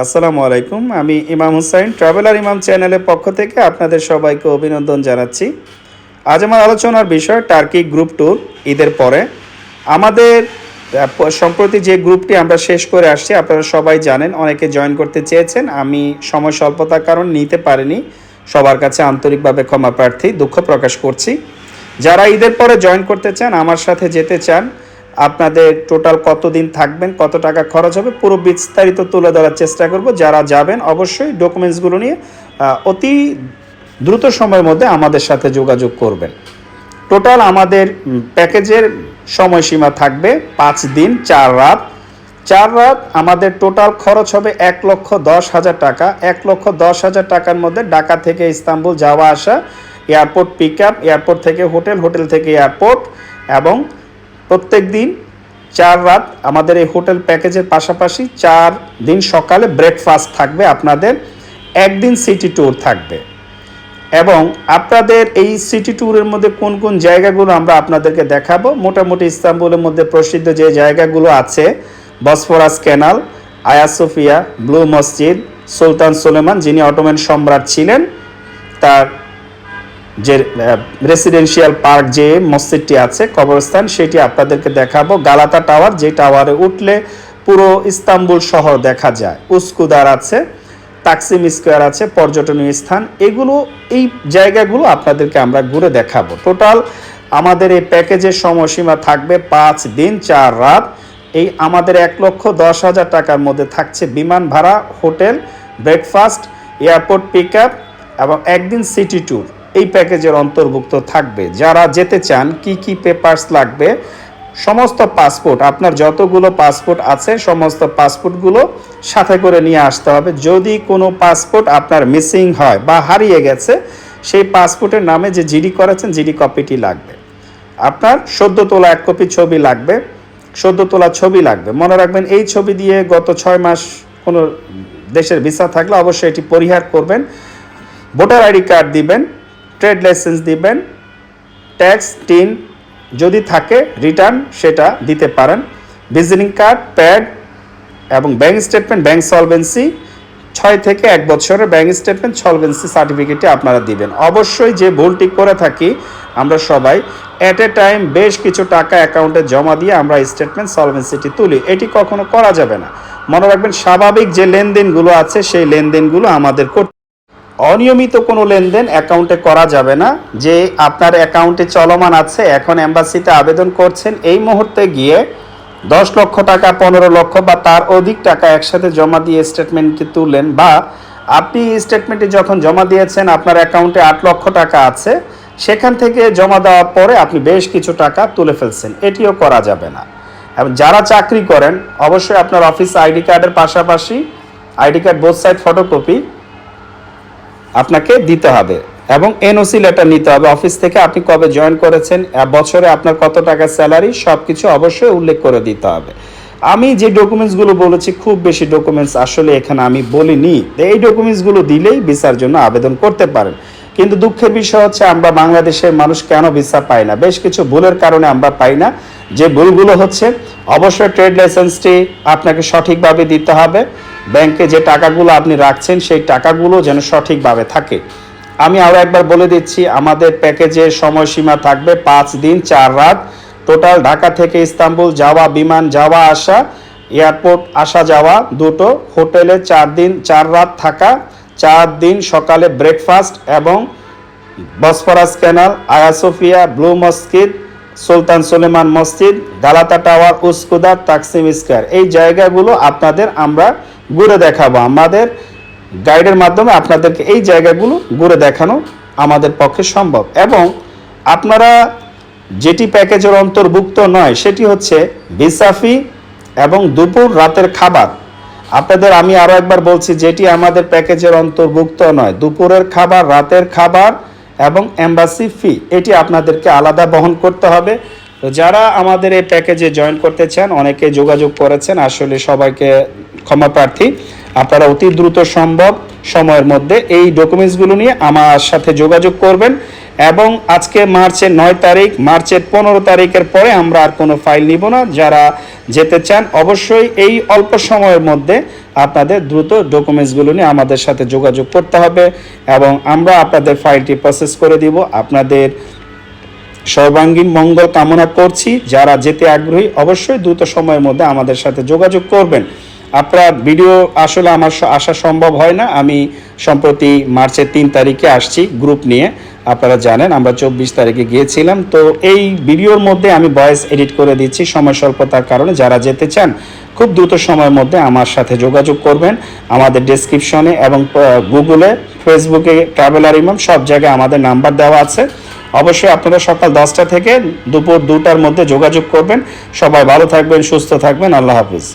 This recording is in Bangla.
আসসালামু আলাইকুম। আমি ইমাম হুসাইন, ট্রাভেলার ইমাম চ্যানেলের পক্ষ থেকে আপনাদের সবাইকে অভিনন্দন জানাচ্ছি। আজ আমার আলোচনার বিষয় টার্কি গ্রুপ ট্যুর, ঈদের পরে। আমাদের সম্প্রতি যে গ্রুপটি আমরা শেষ করে আসছি, আপনারা সবাই জানেন, অনেকে জয়েন করতে চেয়েছেন। আমি সময় স্বল্পতার কারণ নিতে পারিনি। সবার কাছে আন্তরিকভাবে ক্ষমা প্রার্থী, দুঃখ প্রকাশ করছি। যারা ঈদের পরে জয়েন করতে চান, আমার সাথে যেতে চান আপনাদের টোটাল কতদিন থাকবেন, কত টাকা খরচ হবে, পুরো বিস্তারিত তুলে ধরার চেষ্টা করব। যারা যাবেন, অবশ্যই ডকুমেন্টসগুলো নিয়ে অতি দ্রুত সময়ের মধ্যে আমাদের সাথে যোগাযোগ করবেন। টোটাল আমাদের প্যাকেজের সময়সীমা থাকবে পাঁচ দিন, চার রাত। চার রাত আমাদের টোটাল খরচ হবে এক লক্ষ দশ হাজার টাকা। এক লক্ষ দশ হাজার টাকার মধ্যে ঢাকা থেকে ইস্তাম্বুল যাওয়া আসা, এয়ারপোর্ট পিক আপ এয়ারপোর্ট থেকে হোটেল হোটেল থেকে এয়ারপোর্ট এবং প্রত্যেক দিন চার রাত আমাদের এই হোটেল প্যাকেজের পাশাপাশি চার দিন সকালে ব্রেকফাস্ট থাকবে, আপনাদের একদিন সিটি ট্যুর থাকবে। এবং আপনাদের এই সিটি ট্যুরের মধ্যে কোন কোন জায়গাগুলো আমরা আপনাদেরকে দেখাবো? মোটামুটি ইস্তাম্বুলের মধ্যে প্রসিদ্ধ যে জায়গাগুলো আছে, বসফরাস ক্যানাল আয়াসোফিয়া ব্লু মসজিদ, সুলতান সুলেমান যিনি অটোম্যান সম্রাট ছিলেন, তার যে রেসিডেন্সিয়াল পার্ক যে মসজিদটি আছে, কবরস্থান, সেটি আপনাদেরকে দেখাবো। গালাতা টাওয়ার, যে টাওয়ারে উঠলে পুরো ইস্তাম্বুল শহর দেখা যায়। উস্কুদার আছে, তাকসিম স্কোয়ার আছে, পর্যটনীয় স্থান। এগুলো, এই জায়গাগুলো আপনাদেরকে আমরা ঘুরে দেখাবো। টোটাল আমাদের এই প্যাকেজের সময়সীমা থাকবে পাঁচ দিন, চার রাত। এই আমাদের এক লক্ষ দশ হাজার টাকার মধ্যে থাকছে বিমান ভাড়া, hotel breakfast airport pick up এবং একদিন সিটি ট্যুর এই প্যাকেজের অন্তর্ভুক্ত থাকবে। যারা যেতে চান, কি কি পেপারস লাগবে, সমস্ত পাসপোর্ট আপনার যতগুলো পাসপোর্ট আছে, সমস্ত পাসপোর্টগুলো সাথে করে নিয়ে আসতে হবে। যদি কোনো পাসপোর্ট আপনার মিসিং হয় বা হারিয়ে গেছে, সেই পাসপোর্টের নামে যে জিডি করেছেন জিডি কপিটি লাগবে। আপনার সদ্য তোলা এক কপি ছবি লাগবে, সদ্য তোলা ছবি লাগবে। মনে রাখবেন, এই ছবি দিয়ে গত ছয় মাস কোনো দেশের ভিসা থাকলে অবশ্যই এটি পরিহার করবেন। ভোটার আইডি কার্ড দিবেন ট্রেড লাইসেন্স দিবেন, ট্যাক্স টিন যদি থাকে রিটার্ন সেটা দিতে পারেন। ভিজিটিং কার্ড, প্যাড এবং ব্যাংক স্টেটমেন্ট, ব্যাংক সলভেন্সি, ছয় থেকে এক বছরের ব্যাংক স্টেটমেন্ট, সলভেন্সি সার্টিফিকেটে আপনারা দিবেন। অবশ্যই যে ভুলটি করে থাকি, আমরা সবাই অ্যাট এ টাইম বেশ কিছু টাকা অ্যাকাউন্টে জমা দিয়ে আমরা স্টেটমেন্ট সলভেন্সিটি তুলি। এটি কখনো করা যাবে না। মনে রাখবেন, স্বাভাবিক যে লেনদেনগুলো আছে, সেই লেনদেনগুলো আমাদের করতে অনিয়মিত কোনো লেনদেন অ্যাকাউন্টে করা যাবে না। যে আপনার অ্যাকাউন্টে চলমান আছে, এখন এম্বাসিতে আবেদন করছেন, এই মুহূর্তে গিয়ে দশ লক্ষ টাকা, পনেরো লক্ষ বা তার অধিক টাকা একসাথে জমা দিয়ে স্টেটমেন্টটি তুললেন বা আপনি স্টেটমেন্টটি যখন জমা দিয়েছেন, আপনার অ্যাকাউন্টে আট লক্ষ টাকা আছে, সেখান থেকে জমা দেওয়ার পরে আপনি বেশ কিছু টাকা তুলে ফেলছেন। এটিও করা যাবে না। এবং যারা চাকরি করেন, অবশ্যই আপনার অফিস আইডি কার্ডের পাশাপাশি, ID card both side photocopy আপনাকে দিতে হবে এবং এনওসি লেটার নিতে হবে। অফিস থেকে আপনি কবে জয়েন করেছেন বছরে আপনার কত টাকা স্যালারি সব কিছু অবশ্যই উল্লেখ করে দিতে হবে। আমি যে ডকুমেন্টসগুলো বলেছি, খুব বেশি ডকুমেন্টস আসলে এখানে আমি বলিনি। এই ডকুমেন্টসগুলো দিলেই ভিসার জন্য আবেদন করতে পারেন। কিন্তু দুঃখের বিষয় হচ্ছে, আমরা বাংলাদেশের মানুষ কেন ভিসা পাই না? বেশ কিছু ভুলের কারণে আমরা পাই না। যে ভুলগুলো হচ্ছে, অবশ্যই ট্রেড লাইসেন্সটি আপনাকে সঠিকভাবে দিতে হবে। ব্যাংকে যে টাকাগুলো আপনি রাখছেন, সেই টাকাগুলো যেন সঠিকভাবে থাকে। আমি আরও একবার বলে দিচ্ছি, আমাদের প্যাকেজের সময়সীমা থাকবে পাঁচ দিন, চার রাত। টোটাল ঢাকা থেকে ইস্তাম্বুল যাওয়া, বিমান যাওয়া, আসা, এয়ারপোর্ট আসা যাওয়া দুটো, হোটেলে চার দিন, চার রাত থাকা, চার দিন সকালে ব্রেকফাস্ট এবং বসফরাস ক্যানাল আয়াসোফিয়া ব্লু মসজিদ, সুলতান সুলেমান মসজিদ, Galata Tower, Uskudar, Taksim Square. এই জায়গাগুলো আপনাদের আমরা ঘুরে দেখাবো। আমাদের গাইডের মাধ্যমে আপনাদেরকে এই জায়গাগুলো ঘুরে দেখানো আমাদের পক্ষে সম্ভব। এবং আপনারা যেটি প্যাকেজের অন্তর্ভুক্ত নয়, সেটি হচ্ছে ভিসাফি এবং দুপুর রাতের খাবার। আপনাদের আমি আরও একবার বলছি, যেটি আমাদের প্যাকেজের অন্তর্ভুক্ত নয়, দুপুরের খাবার, রাতের খাবার এবং এম্বাসি ফি এটি আপনাদেরকে আলাদা বহন করতে হবে। তো যারা আমাদের এই প্যাকেজে জয়েন করতে চান, অনেকে যোগাযোগ করেছেন, আসলে সবাইকে ক্ষমা প্রার্থী। আপনারা অতি দ্রুত সম্ভব সময়ের মধ্যে এই ডকুমেন্টসগুলো নিয়ে আমার সাথে যোগাযোগ করবেন এবং আজকে মার্চের নয় তারিখ, মার্চের পনেরো তারিখের পরে আমরা আর কোনো ফাইল নিব না। যারা যেতে চান, অবশ্যই এই অল্প সময়ের মধ্যে আপনাদের দ্রুত ডকুমেন্টসগুলো নিয়ে আমাদের সাথে যোগাযোগ করতে হবে এবং আমরা আপনাদের ফাইলটি প্রসেস করে দিব। আপনাদের সর্বাঙ্গীন মঙ্গল কামনা করছি। যারা যেতে আগ্রহী, অবশ্যই দ্রুত সময়ের মধ্যে আমাদের সাথে যোগাযোগ করবেন। আপনার ভিডিও আসলে আমার আসা সম্ভব হয় না। আমি সম্প্রতি মার্চের তিন তারিখে আসছি গ্রুপ নিয়ে। আপনারা জানেন, আমরা চব্বিশ তারিখে গিয়েছিলাম। তো এই ভিডিওর মধ্যে আমি ভয়েস এডিট করে দিচ্ছি সময় স্বল্পতার কারণে। যারা যেতে চান, খুব দ্রুত সময়ের মধ্যে আমার সাথে যোগাযোগ করবেন। আমাদের ডেসক্রিপশনে এবং গুগলে ফেসবুকে ট্রাভেলার ইমাম সব জায়গায় আমাদের নাম্বার দেওয়া আছে। অবশ্যই আপনারা সকাল দশটা থেকে দুপুর দুটার মধ্যে যোগাযোগ করবেন। সবাই ভালো থাকবেন, সুস্থ থাকবেন। আল্লাহ হাফিজ।